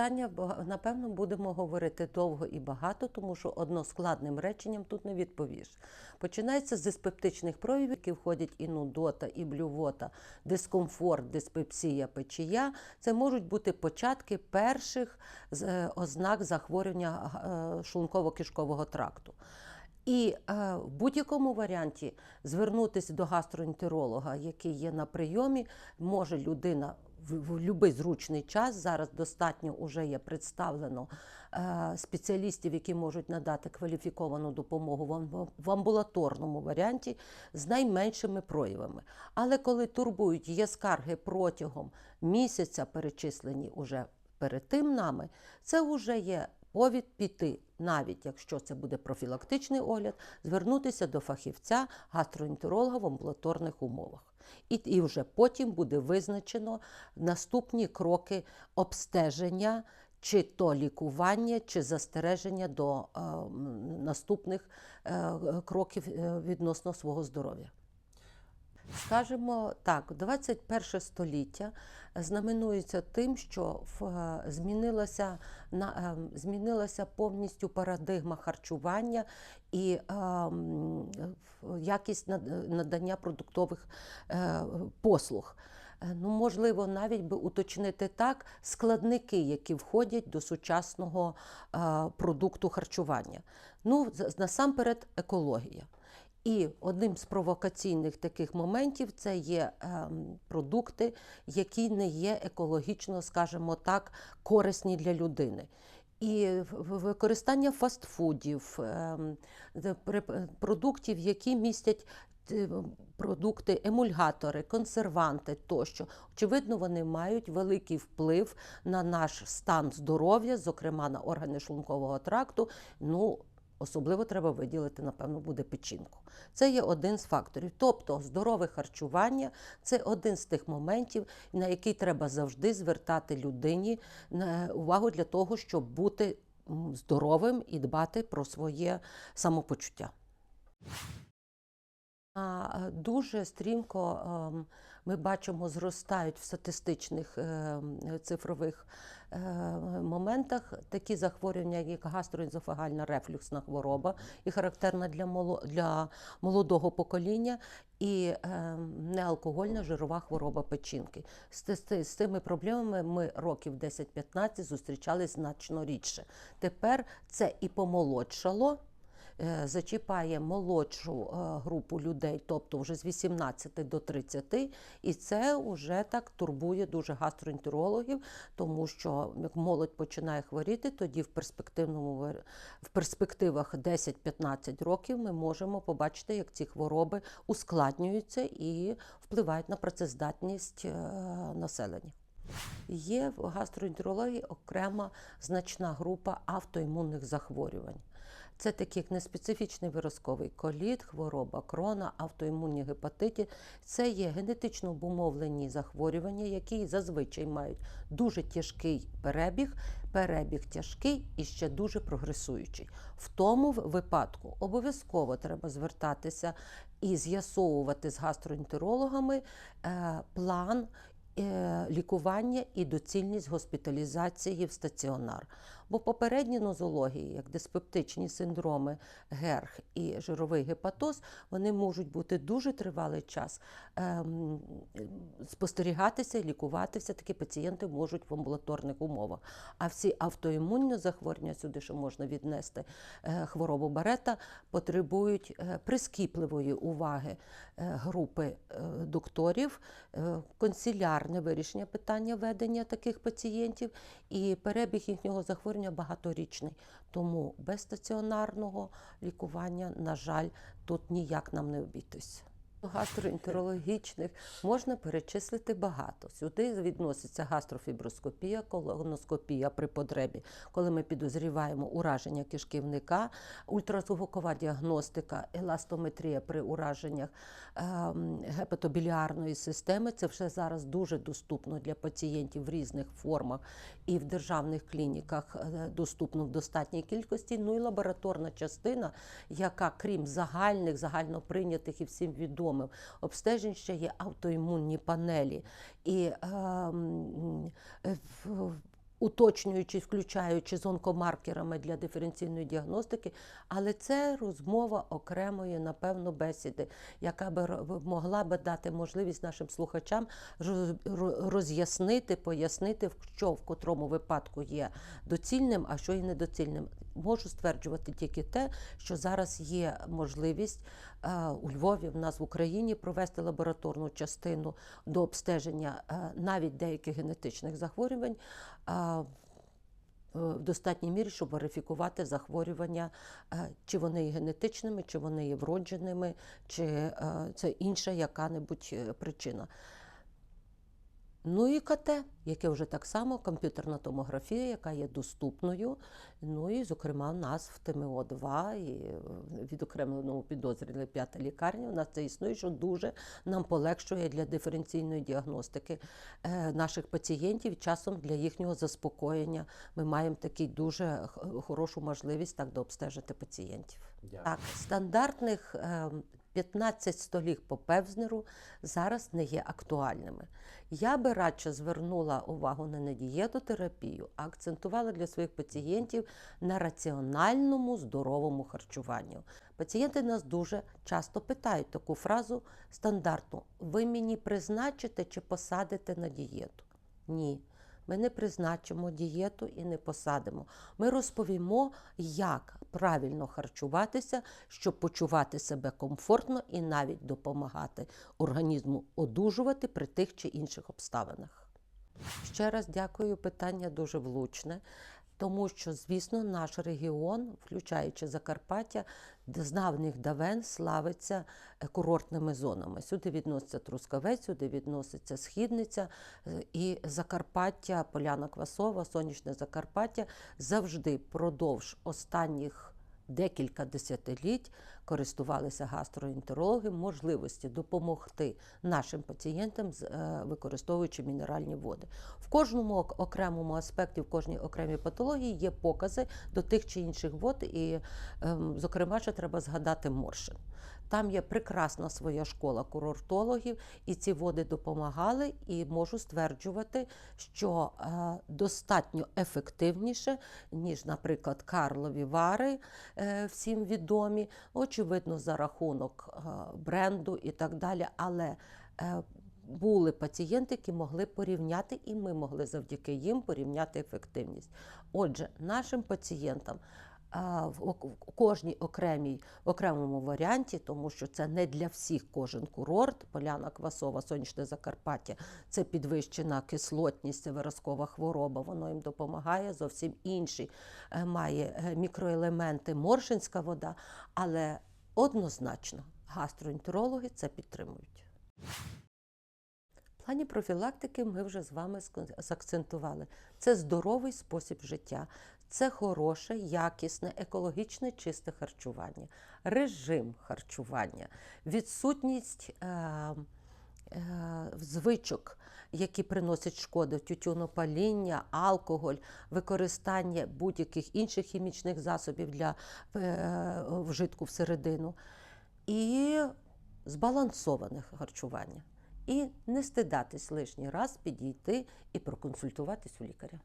питання напевно будемо говорити довго і багато, тому що односкладним реченням тут не відповіш. Починається з диспептичних проявів, які входять і нудота, і блювота, дискомфорт, диспепсія, печія. Це можуть бути початки перших е, ознак захворювання е, шлунково-кишкового тракту. І е, в будь-якому варіанті звернутися до гастроентеролога, який є на прийомі, може людина в, в будь-який зручний час. Зараз достатньо вже є представлено е, спеціалістів, які можуть надати кваліфіковану допомогу в, амбулаторному варіанті з найменшими проявами. Але коли турбують є скарги протягом місяця, перечислені уже перед тим нами, це вже є повід піти, навіть якщо це буде профілактичний огляд, звернутися до фахівця гастроентеролога в амбулаторних умовах. І, і вже потім буде визначено наступні кроки обстеження, чи то лікування, чи застереження до е, наступних е, кроків е, відносно свого здоров'я. Скажімо так, 21 століття знаменується тим, що е, змінилася, на, е, змінилася повністю парадигма харчування і е, якість надання продуктових послуг. Ну, можливо, навіть би уточнити так складники, які входять до сучасного продукту харчування. Ну, насамперед, екологія. І одним з провокаційних таких моментів це є ем, продукти, які не є екологічно, скажімо так, корисні для людини. І використання фастфудів, ем, продуктів, які містять е, продукти, емульгатори, консерванти тощо. Очевидно, вони мають великий вплив на наш стан здоров'я, зокрема на органи шлункового тракту. Ну, Особливо треба виділити, напевно, буде печінку. Це є один з факторів. Тобто здорове харчування це один з тих моментів, на який треба завжди звертати людині на увагу для того, щоб бути здоровим і дбати про своє самопочуття. Е, Дуже стрімко ем, ми бачимо, зростають в статистичних ем, цифрових е, моментах такі захворювання, як гастроензофагальна рефлюксна хвороба, і характерна для моло- молодого покоління, і ем, неалкогольна жирова хвороба печінки. З, цими проблемами ми років 10-15 зустрічались значно рідше. Тепер це і помолодшало е, зачіпає молодшу е, групу людей, тобто вже з 18 до 30, і це вже так турбує дуже гастроентерологів, тому що як молодь починає хворіти, тоді в перспективному в перспективах 10-15 років ми можемо побачити, як ці хвороби ускладнюються і впливають на працездатність е, населення. Є в гастроентерології окрема значна група автоімунних захворювань. Це такі як неспецифічний виразковий коліт, хвороба крона, автоімунні гепатити. Це є генетично обумовлені захворювання, які зазвичай мають дуже тяжкий перебіг, перебіг тяжкий і ще дуже прогресуючий. В тому випадку обов'язково треба звертатися і з'ясовувати з гастроентерологами е, план е, лікування і доцільність госпіталізації в стаціонар. Бо попередні нозології, як диспептичні синдроми ГЕРГ і жировий гепатоз, вони можуть бути дуже тривалий час ем, спостерігатися і лікуватися. Такі пацієнти можуть в амбулаторних умовах. А всі автоімунні захворювання, сюди ще можна віднести е, хворобу Барета, потребують е, прискіпливої уваги е, групи е, докторів, е, консилярне вирішення питання ведення таких пацієнтів, і перебіг їхнього захворювання багаторічний. Тому без стаціонарного лікування, на жаль, тут ніяк нам не обійтись. Гастроентерологічних можна перечислити багато. Сюди відноситься гастрофіброскопія, колоноскопія при потребі, коли ми підозріваємо ураження кишківника, ультразвукова діагностика, еластометрія при ураженнях ем, гепатобіліарної системи. Це все зараз дуже доступно для пацієнтів в різних формах і в державних клініках е, доступно в достатній кількості. Ну і лабораторна частина, яка крім загальних, загальноприйнятих і всім відомих обстежень, ще є автоімунні панелі. І ем, е, уточнюючи, включаючи з онкомаркерами для диференційної діагностики, але це розмова окремої, напевно, бесіди, яка ро- могла би дати можливість нашим слухачам роз'яснити, пояснити, що в котрому випадку є доцільним, а що є недоцільним. Можу стверджувати тільки те, що зараз є можливість е, у Львові, в нас в Україні провести лабораторну частину до обстеження е, навіть деяких генетичних захворювань. е, В достатній мірі, щоб верифікувати захворювання, чи вони є генетичними, чи вони є вродженими, чи це інша яка-небудь причина. Ну і КТ, яке вже так само комп'ютерна томографія, яка є доступною. Ну і, зокрема, в нас в ТМО-2 і е, відокремленому підозрювали п'ята лікарня. У нас це існує, що дуже нам полегшує для диференційної діагностики е, наших пацієнтів. Часом для їхнього заспокоєння ми маємо таку дуже хорошу можливість так дообстежити пацієнтів. Дякую. Так, стандартних е, 15 столів по Певзнеру зараз не є актуальними. Я би радше звернула увагу не на дієтотерапію, а акцентувала для своїх пацієнтів на раціональному здоровому харчуванню. Пацієнти нас дуже часто питають таку фразу стандартну: ви мені призначите чи посадите на дієту? Ні. Ми не призначимо дієту і не посадимо. Ми розповімо, як правильно харчуватися, щоб почувати себе комфортно і навіть допомагати організму одужувати при тих чи інших обставинах. Ще раз дякую, питання дуже влучне, тому що, звісно, наш регіон, включаючи Закарпаття, з давен славиться е, курортними зонами. Сюди відноситься Трускавець, сюди відноситься Східниця е, і Закарпаття, Поляна Квасова, Сонячне Закарпаття завжди продовж останніх декілька десятиліть користувалися гастроентерологи можливості допомогти нашим пацієнтам, е, використовуючи мінеральні води. В кожному окремому аспекті, в кожній окремій патології є покази до тих чи інших вод, і, ем, зокрема, ще треба згадати Моршин. Там є прекрасна своя школа курортологів, і ці води допомагали. І можу стверджувати, що е, достатньо ефективніше, ніж, наприклад, Карлові вари, е, всім відомі, очевидно, за рахунок е, бренду і так далі. Але були пацієнти, які могли порівняти, і ми могли завдяки їм порівняти ефективність. Отже, нашим пацієнтам в кожній окремій окремому варіанті, тому що це не для всіх кожен курорт, Поляна Квасова, Сонячне Закарпаття, це підвищена кислотність, це виразкова хвороба, воно їм допомагає. Зовсім інші е, має е, мікроелементи моршинська вода, але однозначно гастроентерологи це підтримують. В плані профілактики ми вже з вами закцентували. Це здоровий спосіб життя, це хороше, якісне, екологічне, чисте харчування, режим харчування, відсутність е, е, звичок, які приносять шкоду, тютюнопаління, алкоголь, використання будь-яких інших хімічних засобів для е, вжитку всередину. І збалансоване харчування. І не стидатись лишній раз підійти і проконсультуватись у лікаря.